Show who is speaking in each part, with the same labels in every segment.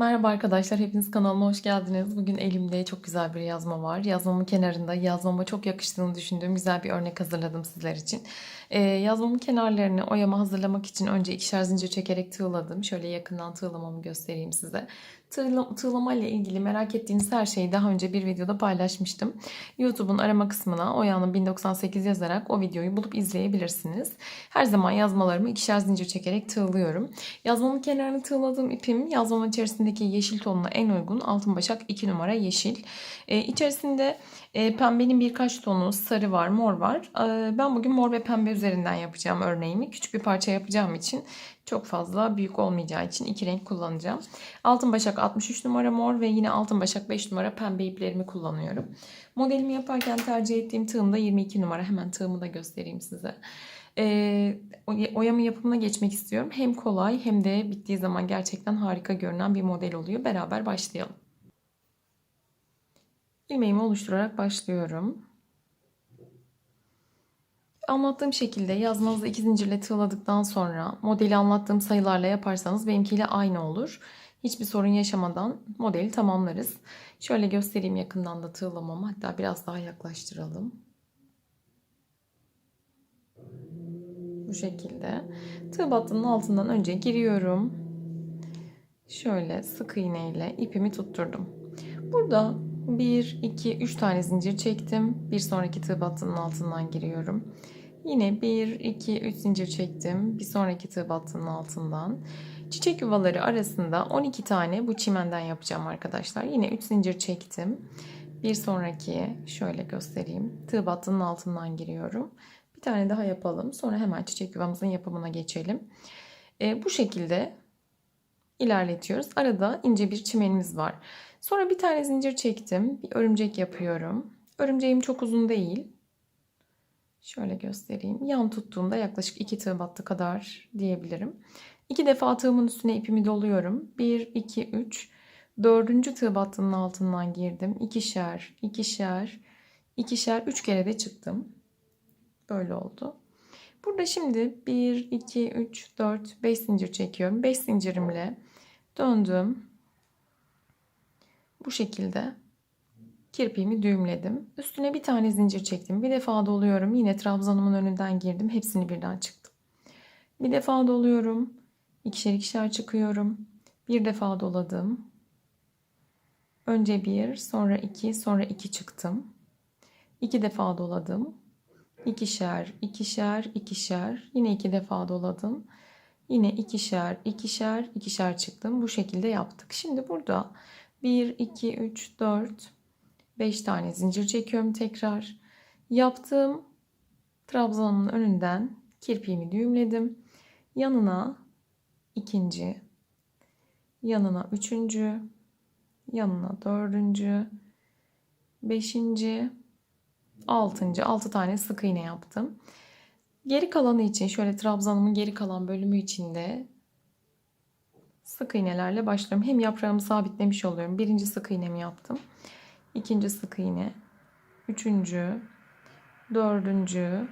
Speaker 1: Merhaba arkadaşlar, hepiniz kanalıma hoş geldiniz. Bugün elimde çok güzel bir yazma var. Yazmamın kenarında yazmama çok yakıştığını düşündüğüm güzel bir örnek hazırladım sizler için. Ee, yazmamın kenarlarını oyama hazırlamak için önce ikişer zincir çekerek tığladım. Şöyle yakından tığlamamı göstereyim size. Tığla, tığlama ile ilgili merak ettiğiniz her şeyi daha önce bir videoda paylaşmıştım. YouTube'un arama kısmına Oya'nın 1098 yazarak o videoyu bulup izleyebilirsiniz. Her zaman yazmalarımı ikişer zincir çekerek tığlıyorum. Yazmamın kenarını tığladığım ipim yazmamın içerisindeki yeşil tonuna en uygun altın başak 2 numara yeşil. Ee, içerisinde e, pembenin birkaç tonu sarı var mor var. Ee, ben bugün mor ve pembe üzerinden yapacağım örneğimi. Küçük bir parça yapacağım için çok fazla büyük olmayacağı için iki renk kullanacağım. Altın başak 63 numara mor ve yine altın başak 5 numara pembe iplerimi kullanıyorum. Modelimi yaparken tercih ettiğim tığım da 22 numara. Hemen tığımı da göstereyim size. Ee, oyama yapımına geçmek istiyorum. Hem kolay hem de bittiği zaman gerçekten harika görünen bir model oluyor. Beraber başlayalım. İlmeğimi oluşturarak başlıyorum. Anlattığım şekilde yazmanızda iki zincirle tığladıktan sonra modeli anlattığım sayılarla yaparsanız benimkiyle aynı olur. Hiçbir sorun yaşamadan modeli tamamlarız. Şöyle göstereyim yakından da tığlamamı. Hatta biraz daha yaklaştıralım. Bu şekilde. Tığ battının altından önce giriyorum. Şöyle sık iğne ile ipimi tutturdum. Burada 1, 2, 3 tane zincir çektim. Bir sonraki tığ battının altından giriyorum. Yine 1, 2, 3 zincir çektim. Bir sonraki tığ battının altından. Çiçek yuvaları arasında 12 tane bu çimenden yapacağım arkadaşlar. Yine 3 zincir çektim. Bir sonraki şöyle göstereyim. Tığ battının altından giriyorum. Bir tane daha yapalım. Sonra hemen çiçek yuvamızın yapımına geçelim. E, bu şekilde ilerletiyoruz. Arada ince bir çimenimiz var. Sonra bir tane zincir çektim. Bir örümcek yapıyorum. Örümceğim çok uzun değil. Şöyle göstereyim. Yan tuttuğumda yaklaşık 2 tığ battı kadar diyebilirim. İki defa tığımın üstüne ipimi doluyorum. 1, 2, 3. Dördüncü tığ battının altından girdim. İkişer, ikişer, ikişer, üç kere de çıktım. Böyle oldu. Burada şimdi 1, 2, 3, 4, 5 zincir çekiyorum. 5 zincirimle döndüm. Bu şekilde kirpiğimi düğümledim. Üstüne bir tane zincir çektim. Bir defa doluyorum. Yine trabzanımın önünden girdim. Hepsini birden çıktım. Bir defa doluyorum. İkişer ikişer çıkıyorum. Bir defa doladım. Önce bir, sonra iki, sonra iki çıktım. İki defa doladım. İkişer, ikişer, ikişer. Yine iki defa doladım. Yine ikişer, ikişer, ikişer çıktım. Bu şekilde yaptık. Şimdi burada 1, 2, 3, 4, 5 tane zincir çekiyorum tekrar. Yaptığım trabzanın önünden kirpiğimi düğümledim. Yanına ikinci, yanına üçüncü, yanına dördüncü, beşinci, altıncı, altı tane sık iğne yaptım. Geri kalanı için şöyle trabzanımın geri kalan bölümü içinde sık iğnelerle başlıyorum. Hem yaprağımı sabitlemiş oluyorum. Birinci sık iğnemi yaptım. İkinci sık iğne, üçüncü, dördüncü,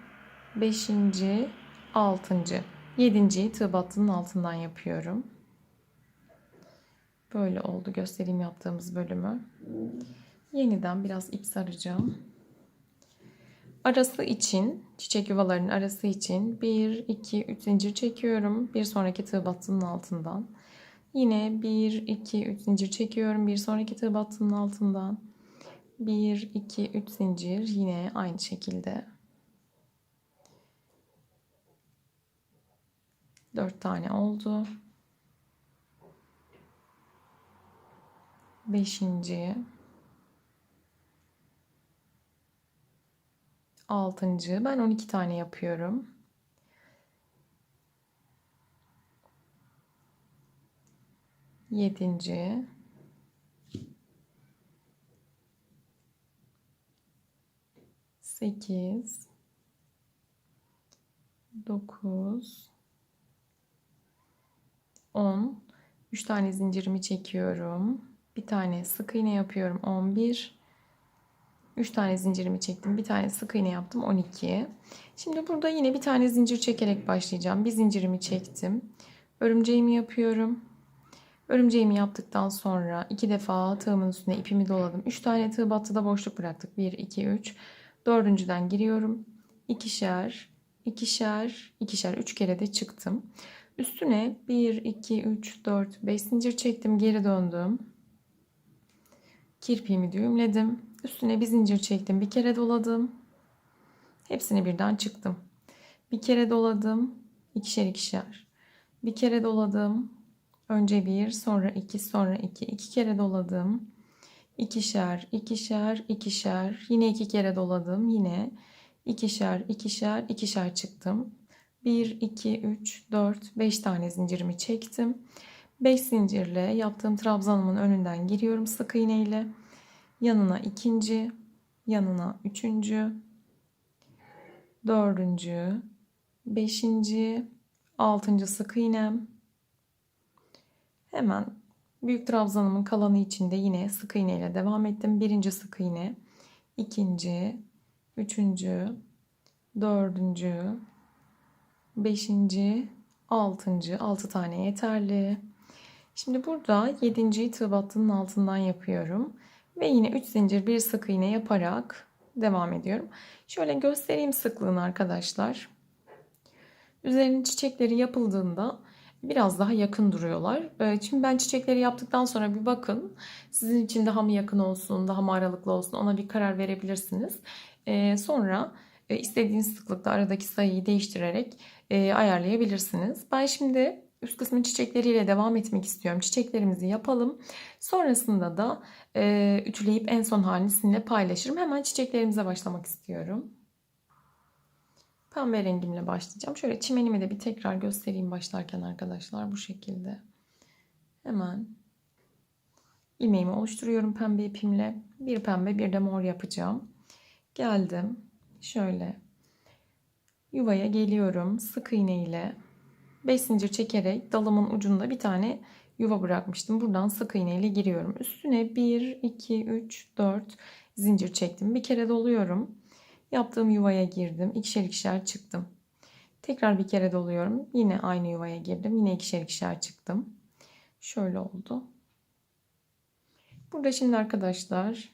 Speaker 1: beşinci, altıncı. Yedinciyi tığ battının altından yapıyorum. Böyle oldu. Göstereyim yaptığımız bölümü. Yeniden biraz ip saracağım. Arası için, çiçek yuvalarının arası için 1, 2, 3 zincir çekiyorum. Bir sonraki tığ battının altından. Yine 1, 2, 3 zincir çekiyorum. Bir sonraki tığ battının altından. 1, 2, 3 zincir. Yine aynı şekilde. 4 tane oldu. Beşinci. Altıncı. Ben 12 tane yapıyorum. Yedinci. Sekiz. Dokuz. 10. 3 tane zincirimi çekiyorum. Bir tane sık iğne yapıyorum. 11. 3 tane zincirimi çektim. Bir tane sık iğne yaptım. 12. Şimdi burada yine bir tane zincir çekerek başlayacağım. Bir zincirimi çektim. Örümceğimi yapıyorum. Örümceğimi yaptıktan sonra iki defa tığımın üstüne ipimi doladım. 3 tane tığ battıda boşluk bıraktık. 1, 2, 3. Dördüncüden giriyorum. İkişer, ikişer, ikişer. 3 kere de çıktım. Üstüne 1, 2, 3, 4, 5 zincir çektim. Geri döndüm. Kirpiğimi düğümledim. Üstüne bir zincir çektim. Bir kere doladım. Hepsini birden çıktım. Bir kere doladım. ikişer ikişer. Bir kere doladım. Önce bir, sonra iki, sonra iki. iki kere doladım. İkişer, ikişer, ikişer. Yine iki kere doladım. Yine ikişer, ikişer, ikişer çıktım. 1, 2, 3, 4, 5 tane zincirimi çektim. 5 zincirle yaptığım trabzanımın önünden giriyorum sık iğne ile. Yanına ikinci, yanına üçüncü, dördüncü, beşinci, altıncı sık iğnem. Hemen büyük trabzanımın kalanı içinde yine sık iğne ile devam ettim. Birinci sık iğne, ikinci, üçüncü, dördüncü, beşinci, altıncı, altı tane yeterli. Şimdi burada yedinciyi tığ battının altından yapıyorum. Ve yine 3 zincir bir sık iğne yaparak devam ediyorum. Şöyle göstereyim sıklığını arkadaşlar. Üzerinin çiçekleri yapıldığında biraz daha yakın duruyorlar. Ee, şimdi ben çiçekleri yaptıktan sonra bir bakın. Sizin için daha mı yakın olsun, daha mı aralıklı olsun ona bir karar verebilirsiniz. Ee, sonra e, istediğiniz sıklıkta aradaki sayıyı değiştirerek e, ayarlayabilirsiniz. Ben şimdi üst kısmın çiçekleriyle devam etmek istiyorum. Çiçeklerimizi yapalım. Sonrasında da e, ütüleyip en son halini sizinle paylaşırım. Hemen çiçeklerimize başlamak istiyorum. Pembe rengimle başlayacağım. Şöyle çimenimi de bir tekrar göstereyim başlarken arkadaşlar bu şekilde. Hemen ilmeğimi oluşturuyorum pembe ipimle. Bir pembe bir de mor yapacağım. Geldim. Şöyle yuvaya geliyorum sık iğne ile 5 zincir çekerek dalımın ucunda bir tane yuva bırakmıştım. Buradan sık iğne ile giriyorum. Üstüne 1, 2, 3, 4 zincir çektim. Bir kere doluyorum. Yaptığım yuvaya girdim. İkişer ikişer çıktım. Tekrar bir kere doluyorum. Yine aynı yuvaya girdim. Yine ikişer ikişer çıktım. Şöyle oldu. Burada şimdi arkadaşlar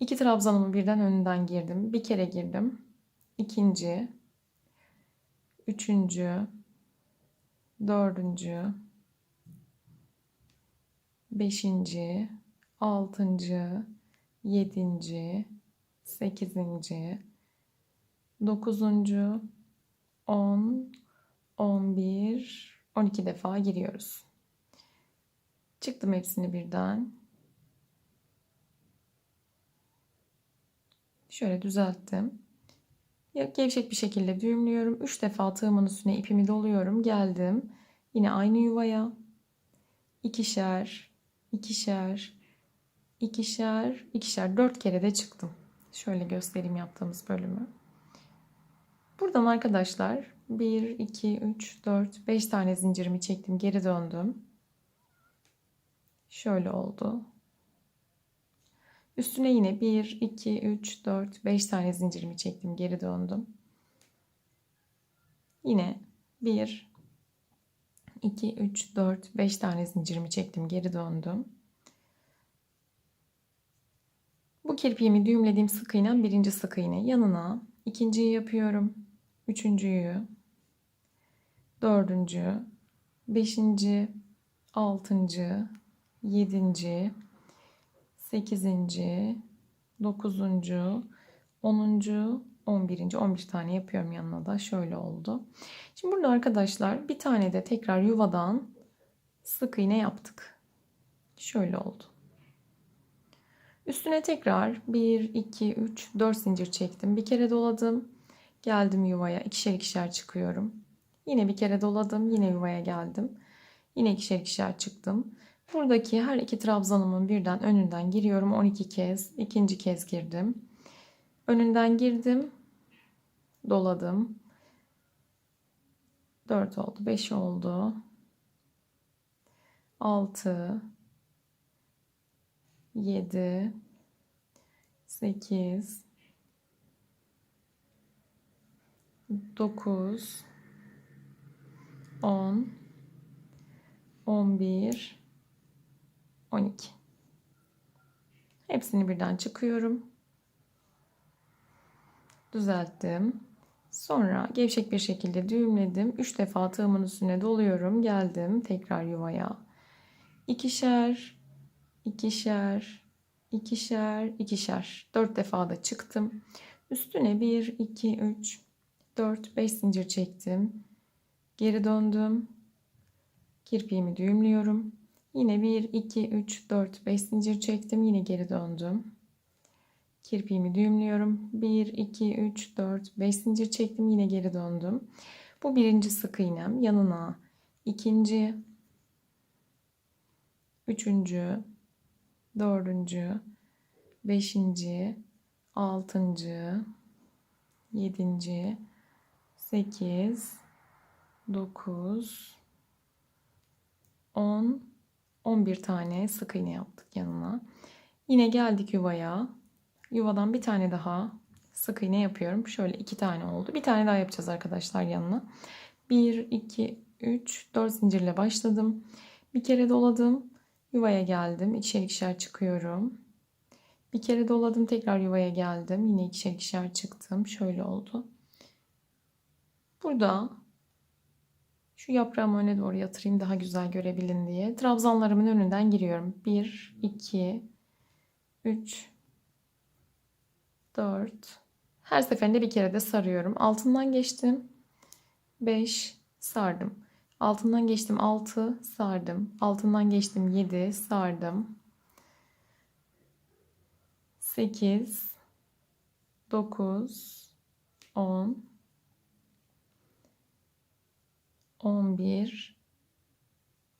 Speaker 1: iki trabzanımı birden önünden girdim. Bir kere girdim. İkinci, üçüncü, dördüncü, beşinci, altıncı, yedinci, sekizinci, dokuzuncu, on, on bir, on iki defa giriyoruz. Çıktım hepsini birden. Şöyle düzelttim. Gevşek bir şekilde düğümlüyorum. 3 defa tığımın üstüne ipimi doluyorum. Geldim. Yine aynı yuvaya. ikişer, ikişer, ikişer, ikişer. 4 kere de çıktım. Şöyle göstereyim yaptığımız bölümü. Buradan arkadaşlar 1, 2, 3, 4, 5 tane zincirimi çektim. Geri döndüm. Şöyle oldu. Üstüne yine 1, 2, 3, 4, 5 tane zincirimi çektim. Geri döndüm. Yine 1, 2, 3, 4, 5 tane zincirimi çektim. Geri döndüm. Bu kirpiğimi düğümlediğim sık iğnem birinci sık iğne. Yanına ikinciyi yapıyorum. Üçüncüyü, dördüncü, beşinci, altıncı, yedinci, 8. 9. 10. 11. 11 tane yapıyorum yanına da şöyle oldu. Şimdi burada arkadaşlar bir tane de tekrar yuvadan sık iğne yaptık. Şöyle oldu. Üstüne tekrar 1, 2, 3, 4 zincir çektim. Bir kere doladım. Geldim yuvaya. ikişer ikişer çıkıyorum. Yine bir kere doladım. Yine yuvaya geldim. Yine ikişer ikişer çıktım. Buradaki her iki trabzanımın birden önünden giriyorum 12 kez. ikinci kez girdim. Önünden girdim. Doladım. 4 oldu. 5 oldu. 6 7 8 9 10 11 12. Hepsini birden çıkıyorum. Düzelttim. Sonra gevşek bir şekilde düğümledim. 3 defa tığımın üstüne doluyorum. Geldim tekrar yuvaya. İkişer, ikişer, ikişer, ikişer. 4 defa da çıktım. Üstüne 1, 2, 3, 4, 5 zincir çektim. Geri döndüm. Kirpiğimi düğümlüyorum. Yine 1, 2, 3, 4, 5 zincir çektim. Yine geri döndüm. Kirpiğimi düğümlüyorum. 1, 2, 3, 4, 5 zincir çektim. Yine geri döndüm. Bu birinci sık iğnem. Yanına ikinci, üçüncü, dördüncü, beşinci, altıncı, yedinci, sekiz, dokuz, on, on bir tane sık iğne yaptık yanına. Yine geldik yuvaya. Yuvadan bir tane daha sık iğne yapıyorum. Şöyle iki tane oldu. Bir tane daha yapacağız arkadaşlar yanına. 1, 2, 3, 4 zincirle başladım. Bir kere doladım. Yuvaya geldim. İkişer ikişer çıkıyorum. Bir kere doladım. Tekrar yuvaya geldim. Yine ikişer ikişer çıktım. Şöyle oldu. Burada şu yaprağımı öne doğru yatırayım daha güzel görebilin diye. Trabzanlarımın önünden giriyorum. 1, 2, 3, 4. Her seferinde bir kere de sarıyorum. Altından geçtim. 5 sardım. Altından geçtim 6 sardım. Altından geçtim 7 sardım. 8 9 10 11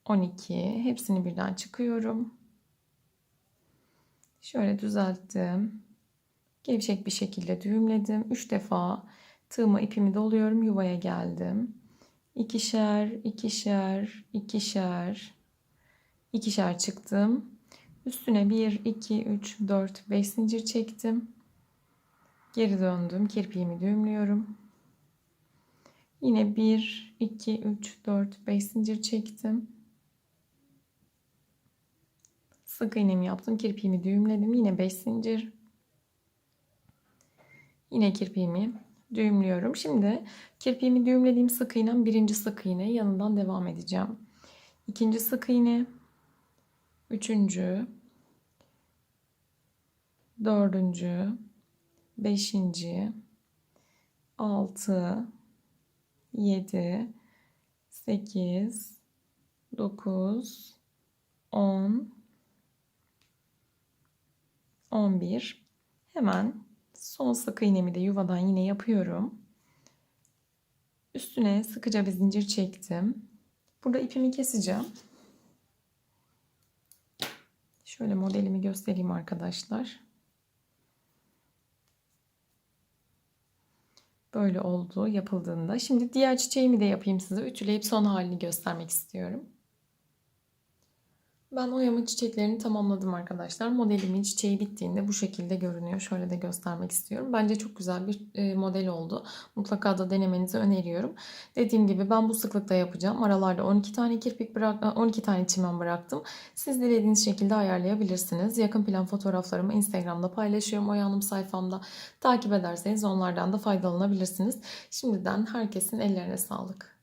Speaker 1: 12 hepsini birden çıkıyorum. Şöyle düzelttim. Gevşek bir şekilde düğümledim. 3 defa tığımı ipimi doluyorum. Yuvaya geldim. İkişer, ikişer, ikişer, ikişer çıktım. Üstüne 1, 2, 3, 4, 5 zincir çektim. Geri döndüm. Kirpiğimi düğümlüyorum. Yine 1, 2, 3, 4, 5 zincir çektim. Sık iğnemi yaptım. Kirpiğimi düğümledim. Yine 5 zincir. Yine kirpiğimi düğümlüyorum. Şimdi kirpiğimi düğümlediğim sık iğnem birinci sık iğne yanından devam edeceğim. İkinci sık iğne, üçüncü, dördüncü, beşinci, altı, yedi, sekiz, dokuz, on, on bir. Hemen Son sık iğnemi de yuvadan yine yapıyorum. Üstüne sıkıca bir zincir çektim. Burada ipimi keseceğim. Şöyle modelimi göstereyim arkadaşlar. Böyle oldu yapıldığında. Şimdi diğer çiçeğimi de yapayım size. Ütüleyip son halini göstermek istiyorum. Ben oyamın çiçeklerini tamamladım arkadaşlar. Modelimin çiçeği bittiğinde bu şekilde görünüyor. Şöyle de göstermek istiyorum. Bence çok güzel bir e, model oldu. Mutlaka da denemenizi öneriyorum. Dediğim gibi ben bu sıklıkta yapacağım. Aralarda 12 tane kirpik bırak 12 tane çimen bıraktım. Siz dilediğiniz şekilde ayarlayabilirsiniz. Yakın plan fotoğraflarımı Instagram'da paylaşıyorum. Oya Hanım sayfamda takip ederseniz onlardan da faydalanabilirsiniz. Şimdiden herkesin ellerine sağlık.